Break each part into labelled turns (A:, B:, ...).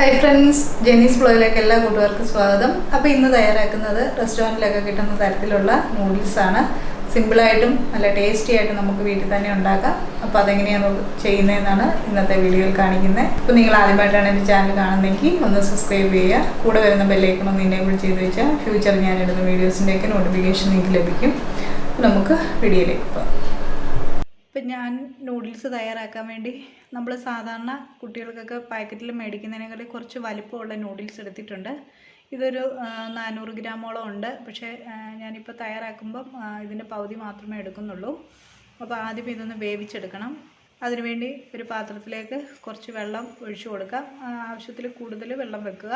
A: Hi friends ജെനീസ് ഫ്ലോയിലേക്ക് എല്ലാ കൂട്ടുകാർക്കും സ്വാഗതം. അപ്പോൾ ഇന്ന് തയ്യാറാക്കുന്നത് റെസ്റ്റോറന്റിലൊക്കെ കിട്ടുന്ന തരത്തിലുള്ള നൂഡിൽസാണ് സിമ്പിളായിട്ടും നല്ല ടേസ്റ്റി ആയിട്ടും നമുക്ക് വീട്ടിൽ തന്നെ ഉണ്ടാക്കാം. അപ്പോൾ അതെങ്ങനെയാണ് ചെയ്യുന്നതെന്നാണ് ഇന്നത്തെ വീഡിയോയിൽ കാണിക്കുന്നത്. അപ്പോൾ നിങ്ങൾ ആദ്യമായിട്ടാണ് എന്റെ ചാനൽ കാണുന്നതെങ്കിൽ ഒന്ന് സബ്സ്ക്രൈബ് ചെയ്യുക. കൂടെ വരുന്ന ബെല്ലൈക്കൺ ഒന്ന് ഇനേബിൾ ചെയ്ത് വെച്ചാൽ ഫ്യൂച്ചർ ഞാൻ ഇടുന്ന വീഡിയോസിന്റെയൊക്കെ നോട്ടിഫിക്കേഷൻ നിങ്ങൾക്ക് ലഭിക്കും. നമുക്ക് വീഡിയോയിലേക്ക് പോകാം. ഇപ്പം ഞാൻ നൂഡിൽസ് തയ്യാറാക്കാൻ വേണ്ടി നമ്മൾ സാധാരണ കുട്ടികൾക്കൊക്കെ പാക്കറ്റിൽ മേടിക്കുന്നതിനേക്കാളും കുറച്ച് വലിപ്പമുള്ള നൂഡിൽസ് എടുത്തിട്ടുണ്ട്. ഇതൊരു നാനൂറ് ഗ്രാമോളം ഉണ്ട്. പക്ഷേ ഞാനിപ്പോൾ തയ്യാറാക്കുമ്പം ഇതിന്റെ പകുതി മാത്രമേ എടുക്കുന്നുള്ളൂ. അപ്പോൾ ആദ്യം ഇതൊന്ന് വേവിച്ചെടുക്കണം. അതിനുവേണ്ടി ഒരു പാത്രത്തിലേക്ക് കുറച്ച് വെള്ളം ഒഴിച്ചു കൊടുക്കാം ആവശ്യത്തിൽ കൂടുതൽ വെള്ളം വെക്കുക.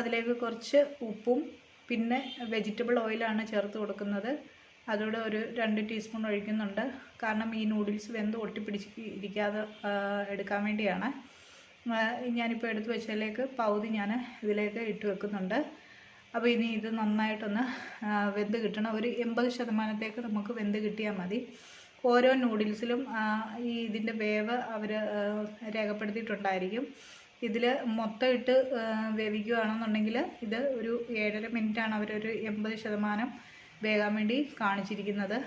A: അതിലേക്ക് കുറച്ച് ഉപ്പും പിന്നെ വെജിറ്റബിൾ ഓയിലാണ് ചേർത്ത് കൊടുക്കുന്നത്. അതോടെ ഒരു രണ്ട് ടീസ്പൂൺ ഒഴിക്കുന്നുണ്ട്. കാരണം ഈ നൂഡിൽസ് വെന്ത് ഒട്ടിപ്പിടിച്ച് ഇരിക്കാതെ എടുക്കാൻ വേണ്ടിയാണ്. ഞാനിപ്പോൾ എടുത്ത് വെച്ചതിലേക്ക് പകുതി ഞാൻ ഇതിലേക്ക് ഇട്ട് വെക്കുന്നുണ്ട്. അപ്പോൾ ഇനി ഇത് നന്നായിട്ടൊന്ന് വെന്ത് കിട്ടണം. ഒരു എൺപത് ശതമാനത്തേക്ക് നമുക്ക് വെന്ത് കിട്ടിയാൽ മതി. ഓരോ നൂഡിൽസിലും ഈ ഇതിന്റെ വേവ് അവർ രേഖപ്പെടുത്തിയിട്ടുണ്ടായിരിക്കും. ഇതിൽ മൊത്തം ഇട്ട് വേവിക്കുകയാണെന്നുണ്ടെങ്കിൽ ഇത് ഒരു ഏഴര മിനിറ്റാണ്. അവരൊരു എൺപത് ശതമാനം വേകാൻ വേണ്ടി കാണിച്ചിരിക്കുന്നത്.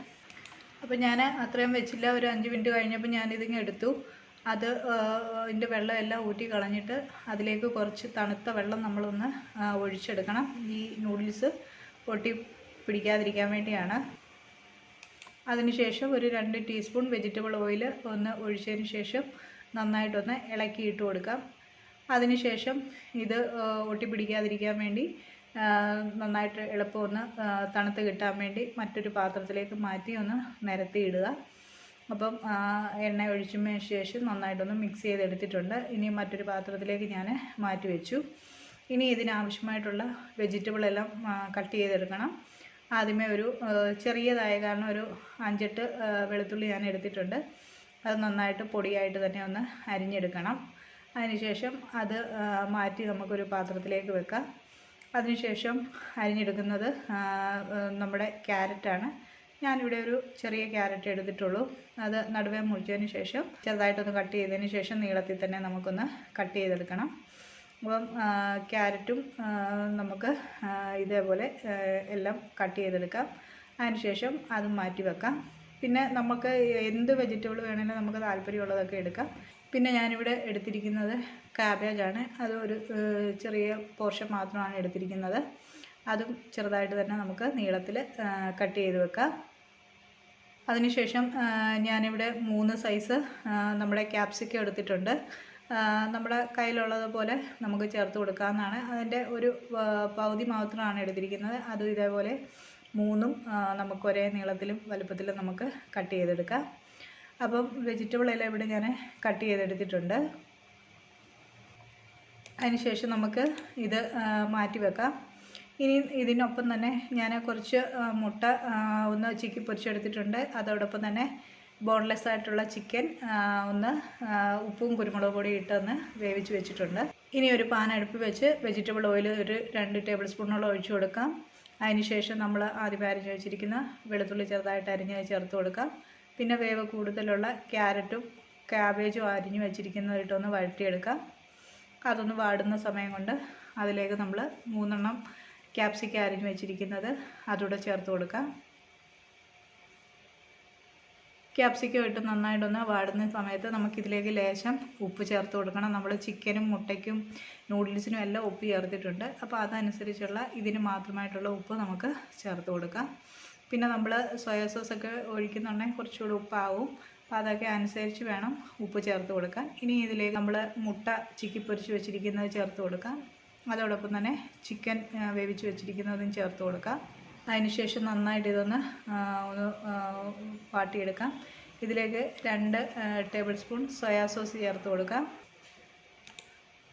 A: അപ്പോൾ ഞാൻ അത്രയും വെച്ചില്ല ഒരു അഞ്ച് മിനിറ്റ് കഴിഞ്ഞപ്പോൾ ഞാനിതിങ്ങ് എടുത്തു. അത് അതിന്റെ വെള്ളം എല്ലാം ഊറ്റി കളഞ്ഞിട്ട് അതിലേക്ക് കുറച്ച് തണുത്ത വെള്ളം നമ്മളൊന്ന് ഒഴിച്ചെടുക്കണം. ഈ നൂഡിൽസ് പൊട്ടി പിടിക്കാതിരിക്കാൻ വേണ്ടിയാണ്. അതിനുശേഷം ഒരു രണ്ട് ടീസ്പൂൺ വെജിറ്റബിൾ ഓയിൽ ഒന്ന് ഒഴിച്ചതിന് ശേഷം നന്നായിട്ടൊന്ന് ഇളക്കിയിട്ട് കൊടുക്കാം. അതിനുശേഷം ഇത് ഒട്ടിപ്പിടിക്കാതിരിക്കാൻ വേണ്ടി നന്നായിട്ട് എളുപ്പം ഒന്ന് തണുത്ത് കിട്ടാൻ വേണ്ടി മറ്റൊരു പാത്രത്തിലേക്ക് മാറ്റി ഒന്ന് നിരത്തിയിടുക. അപ്പം എണ്ണ ഒഴിച്ചതിന് ശേഷം നന്നായിട്ടൊന്ന് മിക്സ് ചെയ്തെടുത്തിട്ടുണ്ട്. ഇനി മറ്റൊരു പാത്രത്തിലേക്ക് ഞാൻ മാറ്റി വെച്ചു. ഇനി ഇതിനാവശ്യമായിട്ടുള്ള വെജിറ്റബിൾ എല്ലാം കട്ട് ചെയ്തെടുക്കണം. ആദ്യമേ ഒരു ചെറിയതായ കാരണം ഒരു അഞ്ചെട്ട് വെളുത്തുള്ളി ഞാൻ എടുത്തിട്ടുണ്ട്. അത് നന്നായിട്ട് പൊടിയായിട്ട് തന്നെ ഒന്ന് അരിഞ്ഞെടുക്കണം. അതിനുശേഷം അത് മാറ്റി നമുക്കൊരു പാത്രത്തിലേക്ക് വെക്കാം. അതിനുശേഷം അരിഞ്ഞെടുക്കുന്നത് നമ്മുടെ ക്യാരറ്റാണ്. ഞാനിവിടെ ഒരു ചെറിയ ക്യാരറ്റ് എടുത്തിട്ടുള്ളൂ. അത് നടുവേ മുറിച്ചതിന് ശേഷം ചെറുതായിട്ടൊന്ന് കട്ട് ചെയ്തതിന് ശേഷം നീളത്തിൽ തന്നെ നമുക്കൊന്ന് കട്ട് ചെയ്തെടുക്കണം. അപ്പം ക്യാരറ്റും നമുക്ക് ഇതേപോലെ എല്ലാം കട്ട് ചെയ്തെടുക്കാം. അതിനുശേഷം അത് മാറ്റി വെക്കാം പിന്നെ നമുക്ക് എന്ത് വെജിറ്റബിൾ വേണമെങ്കിലും നമുക്ക് താല്പര്യമുള്ളതൊക്കെ എടുക്കാം. പിന്നെ ഞാനിവിടെ എടുത്തിരിക്കുന്നത് കാബേജാണ് അത് ഒരു ചെറിയ പോർഷൻ മാത്രമാണ് എടുത്തിരിക്കുന്നത്. അതും ചെറുതായിട്ട് തന്നെ നമുക്ക് നീളത്തിൽ കട്ട് ചെയ്ത് വെക്കാം. അതിനുശേഷം ഞാനിവിടെ മൂന്ന് സൈസ് നമ്മുടെ ക്യാപ്സിക്കം എടുത്തിട്ടുണ്ട്. നമ്മുടെ കയ്യിലുള്ളതുപോലെ നമുക്ക് ചേർത്ത് കൊടുക്കാവുന്നതാണ്. അതിന്റെ ഒരു പകുതി മാത്രമാണ് എടുത്തിരിക്കുന്നത്. അതും ഇതേപോലെ മൂന്നും നമുക്ക് ഒരേ നീളത്തിലും വലുപ്പത്തിലും നമുക്ക് കട്ട് ചെയ്തെടുക്കാം. അപ്പം വെജിറ്റബിൾ എല്ലാം ഇവിടെ ഞാൻ കട്ട് ചെയ്തെടുത്തിട്ടുണ്ട്. അതിനുശേഷം നമുക്ക് ഇത് മാറ്റി വെക്കാം. ഇനി ഇതിനൊപ്പം തന്നെ ഞാൻ കുറച്ച് മുട്ട ഒന്ന് ചിക്കി പൊരിച്ചെടുത്തിട്ടുണ്ട്. അതോടൊപ്പം തന്നെ ബോൺലെസ് ആയിട്ടുള്ള ചിക്കൻ ഒന്ന് ഉപ്പും കുരുമുളക് പൊടി ഇട്ടൊന്ന് വേവിച്ച് വെച്ചിട്ടുണ്ട്. ഇനി ഒരു പാൻ അടുപ്പ് വെച്ച് വെജിറ്റബിൾ ഓയിൽ ഒരു രണ്ട് ടേബിൾ സ്പൂണോളം ഒഴിച്ചു കൊടുക്കാം. അതിനുശേഷം നമ്മൾ ആദ്യം അരിഞ്ഞ് വെച്ചിരിക്കുന്ന വെളുത്തുള്ളി ചെറുതായിട്ട് അരിഞ്ഞ് ചേർത്ത് കൊടുക്കാം. പിന്നെ വേവ് കൂടുതലുള്ള ക്യാരറ്റും ക്യാബേജും അരിഞ്ഞ് വെച്ചിരിക്കുന്നതായിട്ടൊന്ന് വഴറ്റിയെടുക്കാം. അതൊന്ന് വാടുന്ന സമയം കൊണ്ട് അതിലേക്ക് നമ്മൾ മൂന്നെണ്ണം ക്യാപ്സിക്ക അരിഞ്ഞ് വെച്ചിരിക്കുന്നത് അതുകൂടെ ചേർത്ത് കൊടുക്കാം. ക്യാപ്സിക്കം ഇട്ട് നന്നായിട്ടൊന്ന് വാടുന്ന സമയത്ത് നമുക്കിതിലേക്ക് ലേശം ഉപ്പ് ചേർത്ത് കൊടുക്കണം. നമ്മൾ ചിക്കനും മുട്ടയ്ക്കും നൂഡിൽസിനും എല്ലാം ഉപ്പ് ചേർത്തിട്ടുണ്ട്. അപ്പോൾ അതനുസരിച്ചുള്ള ഇതിന് മാത്രമായിട്ടുള്ള ഉപ്പ് നമുക്ക് ചേർത്ത് കൊടുക്കാം. പിന്നെ നമ്മൾ സോയാ സോസൊക്കെ ഒഴിക്കുന്നുണ്ടെങ്കിൽ കുറച്ചുകൂടി ഉപ്പാവും. അപ്പോൾ അതൊക്കെ അനുസരിച്ച് വേണം ഉപ്പ് ചേർത്ത് കൊടുക്കാൻ. ഇനി ഇതിലേക്ക് നമ്മൾ മുട്ട ചിക്കി പൊരിച്ച് വെച്ചിരിക്കുന്നത് ചേർത്ത് കൊടുക്കാം. അതോടൊപ്പം തന്നെ ചിക്കൻ വേവിച്ച് വെച്ചിരിക്കുന്നതും ചേർത്ത് കൊടുക്കാം. അതിനുശേഷം നന്നായിട്ട് ഇതൊന്ന് ഒന്ന് വാട്ടിയെടുക്കാം. ഇതിലേക്ക് രണ്ട് ടേബിൾ സ്പൂൺ സോയാ സോസ് ചേർത്ത് കൊടുക്കാം.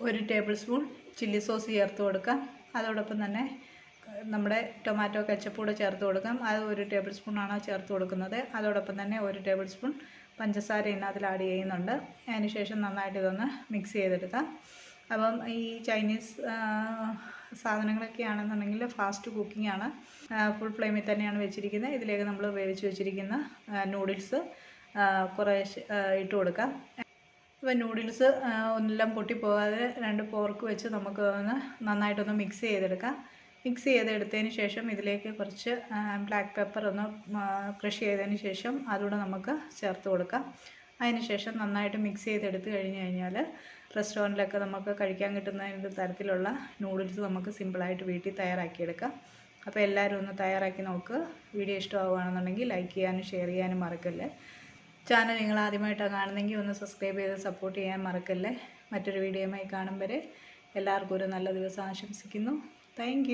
A: ഒരു ടേബിൾ സ്പൂൺ ചില്ലി സോസ് ചേർത്ത് കൊടുക്കാം. അതോടൊപ്പം തന്നെ നമ്മുടെ ടൊമാറ്റോ കെച്ചപ്പ് കൂടെ ചേർത്ത് കൊടുക്കാം. അത് ഒരു ടേബിൾ സ്പൂണാണ് ചേർത്ത് കൊടുക്കുന്നത്. അതോടൊപ്പം തന്നെ ഒരു ടേബിൾ സ്പൂൺ പഞ്ചസാര ഇതിനകത്തിൽ ആഡ് ചെയ്യുന്നുണ്ട്. അതിനുശേഷം നന്നായിട്ട് ഇതൊന്ന് മിക്സ് ചെയ്തെടുക്കാം. അപ്പം ഈ ചൈനീസ് സാധനങ്ങളൊക്കെ ആണെന്നുണ്ടെങ്കിൽ ഫാസ്റ്റ് കുക്കിംഗ് ആണ്. ഫുൾ ഫ്ലെയിമിൽ തന്നെയാണ് വെച്ചിരിക്കുന്നത്. ഇതിലേക്ക് നമ്മൾ വേവിച്ച് വെച്ചിരിക്കുന്ന നൂഡിൽസ് കുറേശ്ശെ ഇട്ട് കൊടുക്കാം. അപ്പോൾ നൂഡിൽസ് ഒന്നെല്ലാം പൊട്ടിപ്പോകാതെ രണ്ട് പോർക്ക് വെച്ച് നമുക്ക് ഒന്ന് നന്നായിട്ടൊന്ന് മിക്സ് ചെയ്തെടുക്കാം. മിക്സ് ചെയ്തെടുത്തതിന് ശേഷം ഇതിലേക്ക് കുറച്ച് ബ്ലാക്ക് പെപ്പർ ഒന്ന് ക്രഷ് ചെയ്തതിന് ശേഷം അതുകൂടെ നമുക്ക് ചേർത്ത് കൊടുക്കാം. അതിന് ശേഷം നന്നായിട്ട് മിക്സ് ചെയ്തെടുത്ത് കഴിഞ്ഞ് കഴിഞ്ഞാൽ റെസ്റ്റോറന്റിലൊക്കെ നമുക്ക് കഴിക്കാൻ കിട്ടുന്ന തരത്തിലുള്ള നൂഡിൽസ് നമുക്ക് സിമ്പിളായിട്ട് വീട്ടിൽ തയ്യാറാക്കിയെടുക്കാം. അപ്പോൾ എല്ലാവരും ഒന്ന് തയ്യാറാക്കി നോക്ക്. വീഡിയോ ഇഷ്ടമാവുകയാണെന്നുണ്ടെങ്കിൽ ലൈക്ക് ചെയ്യാനും ഷെയർ ചെയ്യാനും മറക്കല്ലേ. ചാനൽ നിങ്ങൾ ആദ്യമായിട്ടാണ് കാണുന്നെങ്കിൽ ഒന്ന് സബ്സ്ക്രൈബ് ചെയ്ത് സപ്പോർട്ട് ചെയ്യാൻ മറക്കല്ലേ. മറ്റൊരു വീഡിയോയുമായി കാണും വരെ. എല്ലാവർക്കും ഒരു നല്ല ദിവസം ആശംസിക്കുന്നു. താങ്ക്